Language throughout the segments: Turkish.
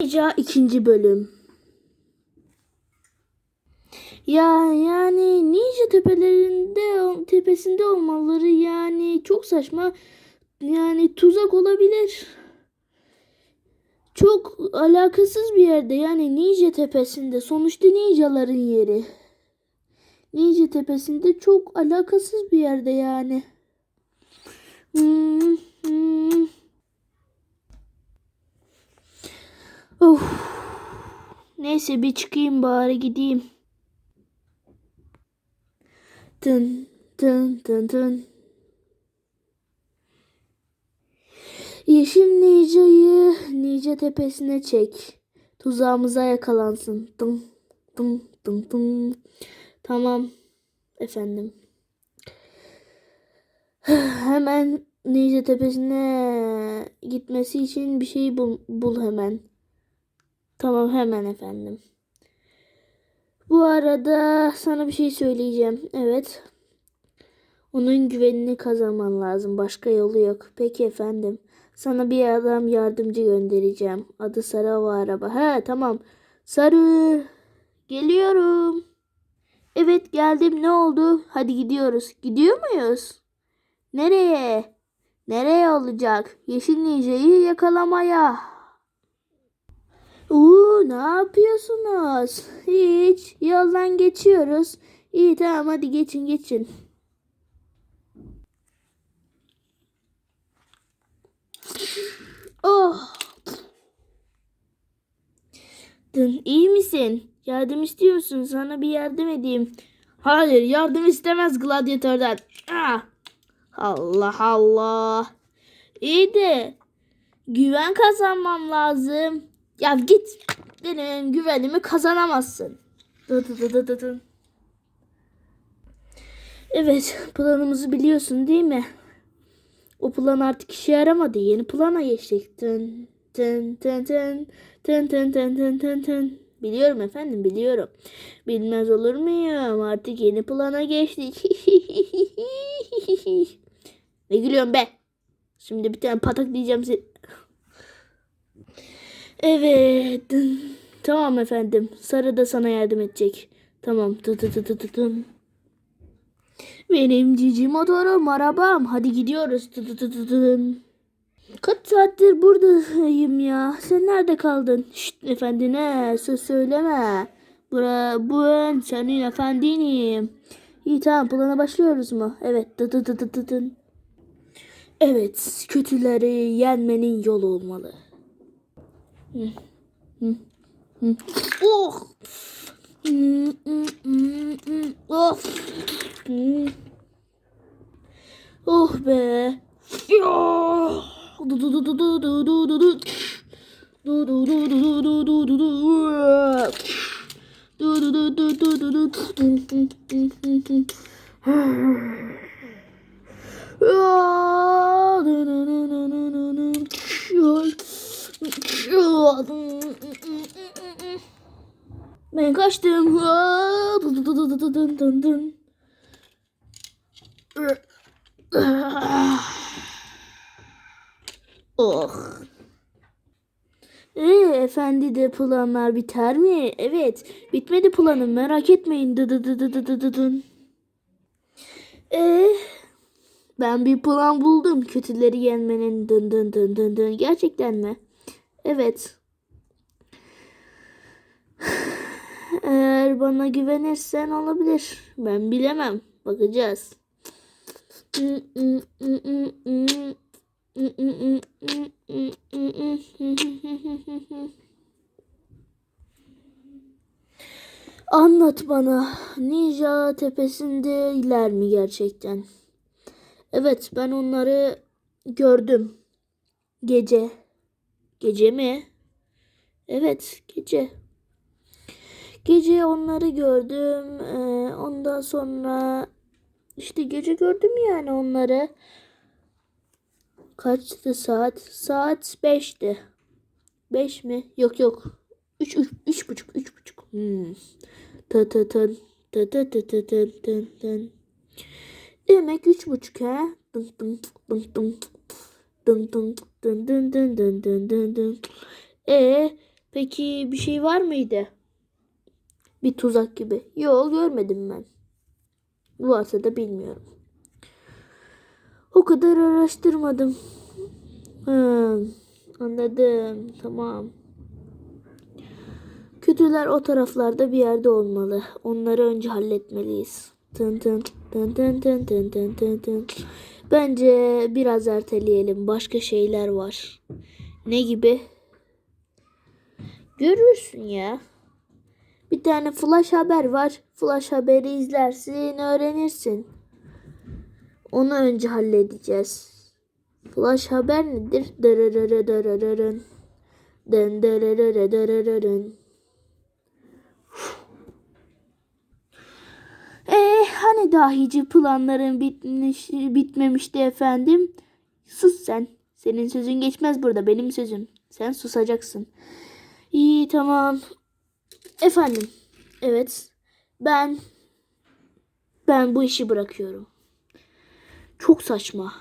Ninja ikinci bölüm. Ya yani Ninja tepelerinde tepesinde olmaları yani çok saçma. Yani tuzak olabilir. Çok alakasız bir yerde yani Ninja tepesinde. Sonuçta ninjaların yeri. Ninja tepesinde çok alakasız bir yerde yani. Hmm. Of. Neyse bir çıkayım bari gideyim. Tın tın tın tın. Yeşil Ninja'yı Ninja tepesine çek. Tuzağımıza yakalansın. Dım dım dım dım. Tamam efendim. Hemen Ninja tepesine gitmesi için bir şey bul, bul hemen. Tamam hemen efendim. Bu arada sana bir şey söyleyeceğim. Evet. Onun güvenini kazanman lazım. Başka yolu yok. Peki efendim. Sana bir adam yardımcı göndereceğim. Adı Sarı Hava Araba. He tamam. Sarı. Geliyorum. Evet geldim. Ne oldu? Hadi gidiyoruz. Gidiyor muyuz? Nereye? Nereye olacak? Yeşil Ninja'yı yakalamaya. Uuu ne yapıyorsunuz? Hiç. Yoldan geçiyoruz. İyi tamam hadi geçin geçin. Oh. Dın iyi misin? Yardım istiyor musun? Sana bir yardım edeyim. Hayır yardım istemez gladyatörden. Ah. Allah Allah. İyi de güven kazanmam lazım. Ya git. Benim güvenimi kazanamazsın. Evet planımızı biliyorsun değil mi? O plan artık işe yaramadı. Yeni plana geçtik. Tın tın tın tın tın tın tın tın tın tın. Biliyorum efendim biliyorum. Bilmez olur muyum? Artık yeni plana geçtik. ne gülüyorsun be? Şimdi bir tane patak diyeceğim seni. Evet. Tamam efendim. Sarı da sana yardım edecek. Tamam. Benim cici motorum arabam. Hadi gidiyoruz. Tı tı. Kaç saattir buradayım ya. Sen nerede kaldın? Şşt efendine söz söyleme. Bura, bu ben senin efendinim. İyi tamam plana başlıyoruz mu? Evet. Tı tı tı tı tın. Evet. Kötüleri yenmenin yolu olmalı. Oh. Of. Oh be. Ya. Ben kaçtım. Oh. Ee, efendi de planlar biter mi? Evet, bitmedi planım merak etmeyin. Ee, ben bir plan buldum. Kötüleri yenmenin. Gerçekten mi? Evet. Eğer bana güvenirsen olabilir. Ben bilemem. Bakacağız. Anlat bana. Ninja tepesindeler mi gerçekten? Evet, ben onları gördüm. Gece. Gece mi? Evet, gece. Gece onları gördüm. Ee, ondan sonra işte gece gördüm yani onları. Kaçtı saat? Saat 5'ti. 5 mi? Yok yok. 3 üç, üç buçuk, üç buçuk. Hmm. Tı tı tın, tı tı tı tı tın tın tın. Demek üç buçuk ha? Dın dın dın dın dın dın Dın dın dın dın dın dın dın. E peki bir şey var mıydı? Bir tuzak gibi. Yol görmedim ben. Varsa da bilmiyorum. O kadar araştırmadım. Hı, anladım. Tamam. Kötüler o taraflarda bir yerde olmalı. Onları önce halletmeliyiz. Tın tın tın tın tın tın tın tın. Bence biraz erteleyelim. Başka şeyler var. Ne gibi? Görürsün ya. Bir tane flash haber var. Flash haberi izlersin, öğrenirsin. Onu önce halledeceğiz. Flash haber nedir? Dırırırırırırın. Dın dırırırırırın. Eh hani dahici planların bitmiş, bitmemişti efendim? Sus sen. Senin sözün geçmez burada benim sözüm. Sen susacaksın. İyi tamam. Efendim. Evet. Ben ben bu işi bırakıyorum. Çok saçma.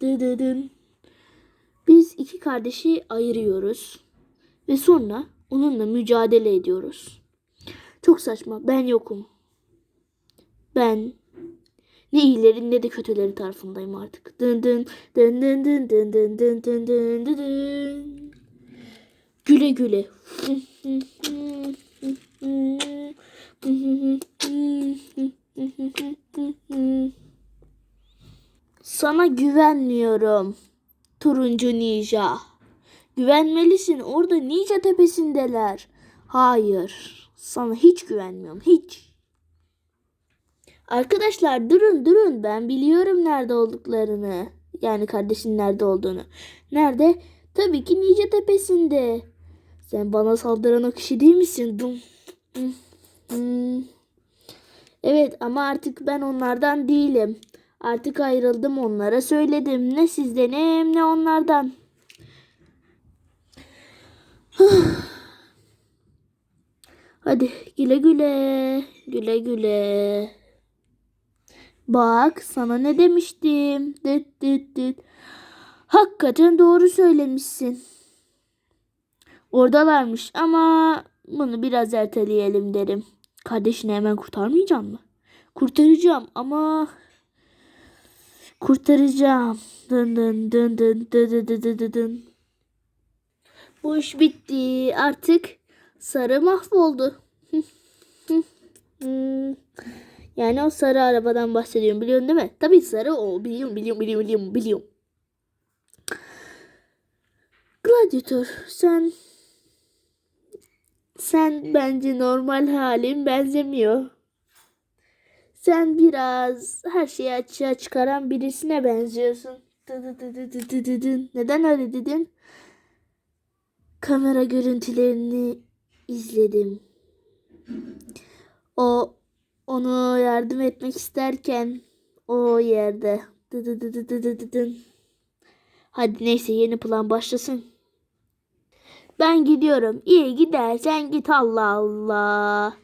Dıdıdın. Biz iki kardeşi ayırıyoruz ve sonra onunla mücadele ediyoruz. Çok saçma. Ben yokum. Ben ne iyilerin ne de kötülerin tarafındayım artık. Dın dın dın dın dın dın dın dın dın dın dın dın. Güle güle. Sana güvenmiyorum. Turuncu ninja. Güvenmelisin. Orada ninja tepesindeler. Hayır. Sana hiç güvenmiyorum. Hiç. Arkadaşlar durun durun. Ben biliyorum nerede olduklarını. Yani kardeşin nerede olduğunu. Nerede? Tabii ki Ninja Tepesi'nde. Sen bana saldıran o kişi değil misin? Dum. Evet ama artık ben onlardan değilim. Artık ayrıldım onlara söyledim. Ne sizdenim ne onlardan. Hadi güle güle. Güle güle. Bak sana ne demiştim. Dıt dıt dıt. Hakikaten doğru söylemişsin. Oradalarmış ama bunu biraz erteleyelim derim. Kardeşini hemen kurtarmayacağım mı? Kurtaracağım ama kurtaracağım. Dın dın dın dın dın dın dın dın dın. Bu iş bitti. Artık sarı mahvoldu. Yani o sarı arabadan bahsediyorum biliyorsun değil mi? Tabii sarı o. Biliyorum biliyorum biliyorum biliyorum biliyorum. Gladiator sen sen bence normal halin benzemiyor. Sen biraz her şeyi açığa çıkaran birisine benziyorsun. Neden öyle dedin? Kamera görüntülerini izledim. O onu yardım etmek isterken o yerde. Dı dı dı dı dı dı. Hadi neyse yeni plan başlasın. Ben gidiyorum. İyi gidersen git Allah Allah.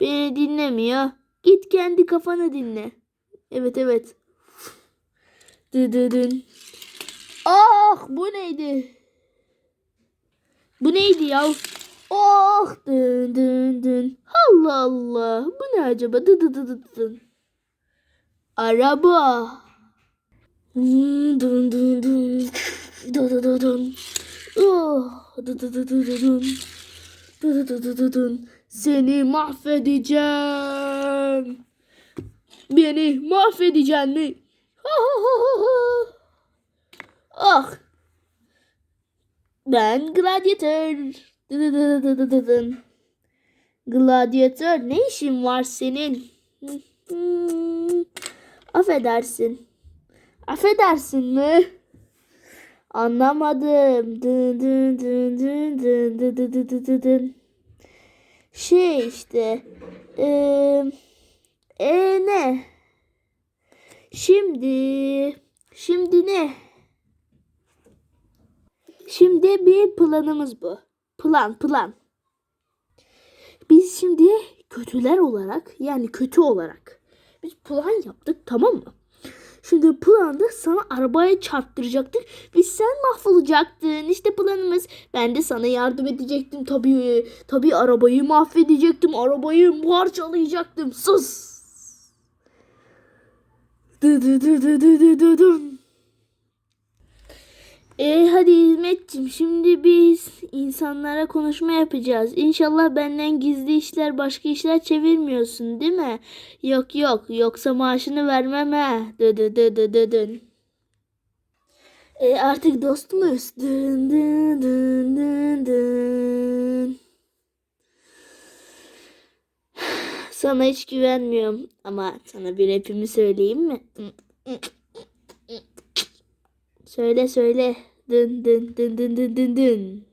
Beni dinlemiyor. Git kendi kafanı dinle. Evet evet. Dıdıdın. Ah bu neydi? Bu neydi ya? Oh dın dın dın. Allah Allah. Bu ne acaba? Dı dı dı dı dın. Araba. Dın dın dın dın. Dı dı dı dın. Oh. Dı dı dı dı dı dın. Dı dı dı dı dı dın. Seni mahvedeceğim. Beni mahvedeceksin mi? Ah. Ben gladyatör. Dı dı dı dı dı dı dın. Gladyatör ne işin var senin? Affedersin. Affedersin mi? Anlamadım. Şey işte. Eee e ne? Şimdi şimdi ne? Şimdi bir planımız bu. Plan plan. Biz şimdi kötüler olarak yani kötü olarak biz plan yaptık tamam mı? Şimdi planda sana arabaya çarptıracaktık ve sen mahvolacaktın. İşte planımız. Ben de sana yardım edecektim tabii. Tabii arabayı mahvedecektim. Arabayı parçalayacaktım. Sus. Dı dı dı dı dı dı dı. E hadi hizmetçim şimdi biz insanlara konuşma yapacağız. İnşallah benden gizli işler başka işler çevirmiyorsun değil mi? Yok yok yoksa maaşını vermem ha. Dı dı dı dı dı dın. E artık dost muyuz? Dın dın dın dın dın. Sana hiç güvenmiyorum ama sana bir rapimi söyleyeyim mi? Söyle söyle. Dın dın dın dın dın dın dın.